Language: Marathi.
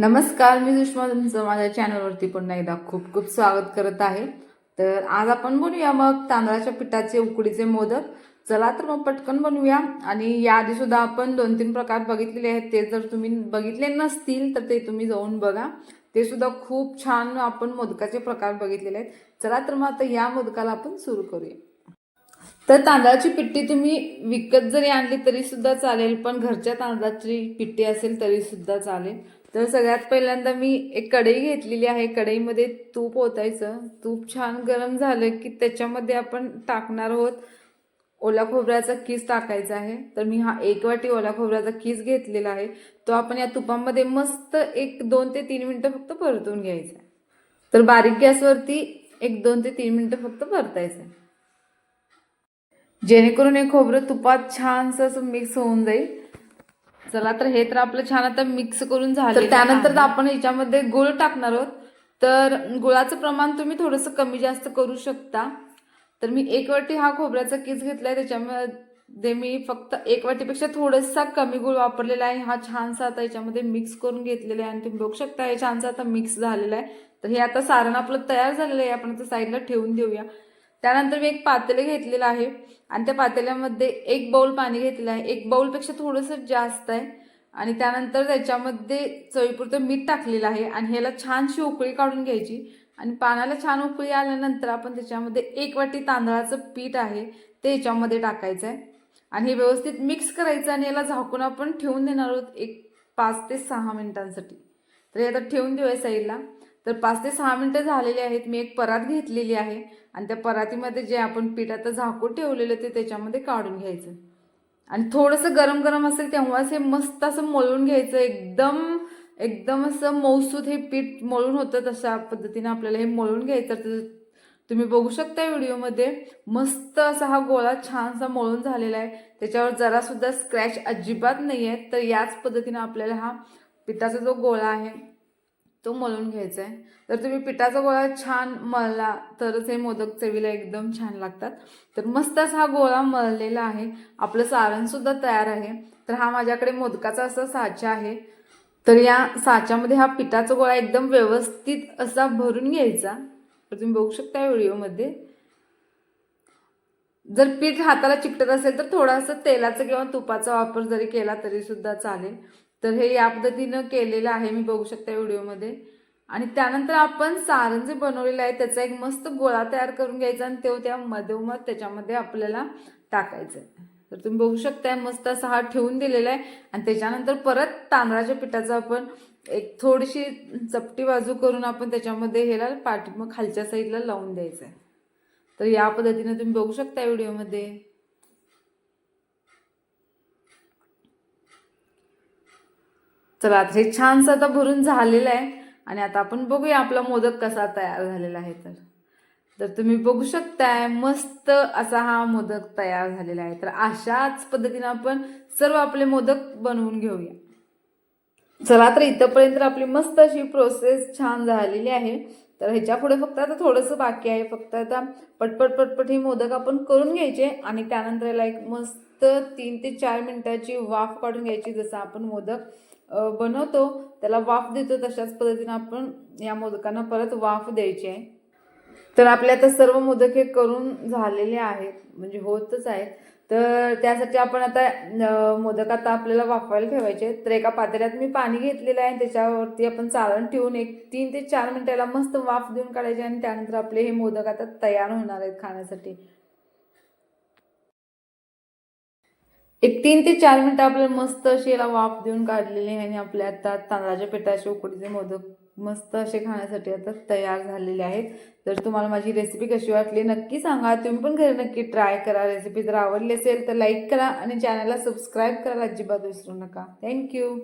नमस्कार मी सुषमा तुमचं माझ्या चॅनलवरती पुन्हा एकदा खूप खूप स्वागत करत आहे. तर आज आपण बनवूया मग तांदळाच्या पिठाचे उकडीचे मोदक. चला तर मग पटकन बनवूया. आणि याआधी सुद्धा आपण दोन तीन प्रकार बघितलेले आहेत. ते जर तुम्ही बघितले नसतील तर ते तुम्ही जाऊन बघा. ते सुद्धा खूप छान आपण मोदकाचे प्रकार बघितलेले आहेत. चला तर मग आता या मोदकाला आपण सुरू करूया. तर तांदळाची पिट्टी तुम्ही विकत जरी आणली तरी सुद्धा चालेल पण घरच्या तांदळाची पिट्टी असेल तरी सुद्धा चालेल. तर सगळ्यात पहिल्यांदा मी एक कढई घेतलेली आहे. कढईमध्ये तूप ओतायचं. तूप छान गरम झालं की त्याच्यामध्ये आपण टाकणार आहोत ओला खोबऱ्याचा किस टाकायचा आहे. तर मी हा एक वाटी ओला खोबऱ्याचा किस घेतलेला आहे. तो आपण या तुपामध्ये मस्त एक दोन ते तीन मिनटं फक्त परतून घ्यायचा आहे. तर बारीक गॅसवरती एक दोन ते तीन मिनटं फक्त परतायचं आहे. जेणेकरून हे खोबरं तुपात छानसं असं मिक्स होऊन जाईल. चला तर हे तर आपलं छान आता मिक्स करून झालं तर त्यानंतर आपण ह्याच्यामध्ये गुळ टाकणार आहोत. तर गुळाचं प्रमाण तुम्ही थोडंसं कमी जास्त करू शकता. तर मी एक वाटी हा खोबऱ्याचा किस घेतलाय त्याच्यामध्ये मी फक्त एक वाटीपेक्षा थोडासा कमी गुळ वापरलेला आहे. हा छानसा आता याच्यामध्ये मिक्स करून घेतलेला आहे आणि तुम्ही बघू शकता हे छानसा आता मिक्स झालेला आहे. तर हे आता सारण आपलं तयार झालेलं आहे. आपण आता साईडला ठेवून देऊया. त्यानंतर मी एक पातेलं घेतलेलं आहे. आणि त्या पातेल्यामध्ये एक बाउल पाणी घेतलेलं आहे. एक बाउलपेक्षा थोडंसं जास्त आहे. आणि त्यानंतर त्याच्यामध्ये चवीपुरतं मीठ टाकलेलं आहे. आणि ह्याला छानशी उकळी काढून घ्यायची. आणि पाण्याला छान उकळी आल्यानंतर आपण त्याच्यामध्ये एक वाटी तांदळाचं पीठ आहे ते ह्याच्यामध्ये टाकायचं आहे. आणि हे व्यवस्थित मिक्स करायचं आणि याला झाकून आपण ठेवून देणार आहोत एक पाच ते सहा मिनिटांसाठी. तर हे आता ठेवून देऊया साईडला. तर पाच ते सहा मिनटं झालेली आहेत. मी एक परात घेतलेली आहे. आणि त्या परातीमध्ये जे आपण पीठ आता झाकून ठेवलेलं ते त्याच्यामध्ये काढून घ्यायचं. आणि थोडंसं गरम गरम असेल तेव्हाच हे मस्त असं मळून घ्यायचं. एकदम एकदम असं मौसूद हे पीठ मळून होतं तशा पद्धतीने आपल्याला हे मळून घ्यायचं. तर तुम्ही बघू शकता व्हिडिओमध्ये मस्त असा हा गोळा छानसा मळून झालेला आहे. त्याच्यावर जरासुद्धा स्क्रॅच अजिबात नाही आहे तर याच पद्धतीनं आपल्याला हा पिठाचा जो गोळा आहे तो मळून घ्यायचा आहे तर तुम्ही पिठाचा गोळा छान मळला तरच हे मोदक चवीला एकदम छान लागतात. तर मस्तच हा गोळा मळलेला आहे. आपलं सारणसुद्धा तयार आहे. तर हा माझ्याकडे मोदकाचा असा साचा आहे. तर या साच्यामध्ये हा पिठाचा गोळा एकदम व्यवस्थित असा भरून घ्यायचा. तर तुम्ही बघू शकता व्हिडिओमध्ये. जर पीठ हाताला चिकटत असेल तर थोडासा तेलाचा किंवा तुपाचा वापर जरी केला तरी सुद्धा चालेल. तर हे या पद्धतीनं केलेलं आहे मी बघू शकता व्हिडिओमध्ये. आणि त्यानंतर आपण सारण जे बनवलेलं आहे त्याचा एक मस्त गोळा तयार करून घ्यायचा आणि तो त्या मधोमध त्याच्यामध्ये आपल्याला टाकायचं आहे तर तुम्ही बघू शकताय मस्त असा हा ठेवून दिलेला आहे. आणि त्याच्यानंतर परत तांदळाच्या पिठाचा आपण एक थोडीशी चपटी बाजू करून आपण त्याच्यामध्ये ह्याला पाठी मग खालच्या साईडला लावून द्यायचं आहे तर या पद्धतीने तुम्ही बघू शकता व्हिडिओमध्ये. चला आता हे छानसं आता भरून झालेलं आहे. आणि आता आपण बघूया आपला मोदक कसा तयार झालेला आहे तर. तर तुम्ही बघू शकताय मस्त असा हा मोदक तयार झालेला आहे. तर अशाच पद्धतीने आपण सर्व आपले मोदक बनवून घेऊया. चला तर इथंपर्यंत आपली मस्त अशी प्रोसेस छान झालेली आहे. तर ह्याच्या पुढे फक्त आता थोडंसं बाकी आहे. फक्त आता पटपट पटपट हे मोदक आपण करून घ्यायचे आणि त्यानंतर याला एक मस्त तीन ते चार मिनिटाची वाफ काढून घ्यायची जसं आपण मोदक बनवतो त्याला वाफ देतो तशाच पद्धतीने आपण या मोदकांना परत वाफ द्यायची. आहे तर आपले आता सर्व मोदक हे करून झालेले आहेत म्हणजे होतच आहेत. तर त्यासाठी आपण आता मोदक आता आपल्याला वाफवायला ठेवायचे तर एका पातेल्यात मी पाणी घेतलेलं आहे त्याच्यावरती आपण चाळण ठेवून एक तीन ते चार मिनिटाला मस्त वाफ देऊन काढायचे आणि त्यानंतर आपले हे मोदक आता तयार होणार आहेत खाण्यासाठी. एक तीन ते चार मिनटं आपल्याला मस्त अशी याला वाफ देऊन काढलेली आहे आणि आपल्या आता तांदळाच्या पिठाचे उकडीचे मोदक मस्त असे खाण्यासाठी आता तयार झालेले आहेत. तर तुम्हाला माझी रेसिपी कशी वाटली नक्की सांगा. तुम्ही पण घरी नक्की ट्राय करा. रेसिपी जर आवडली असेल तर लाईक करा आणि चॅनलला सबस्क्राईब करायला अजिबात विसरू नका. थँक्यू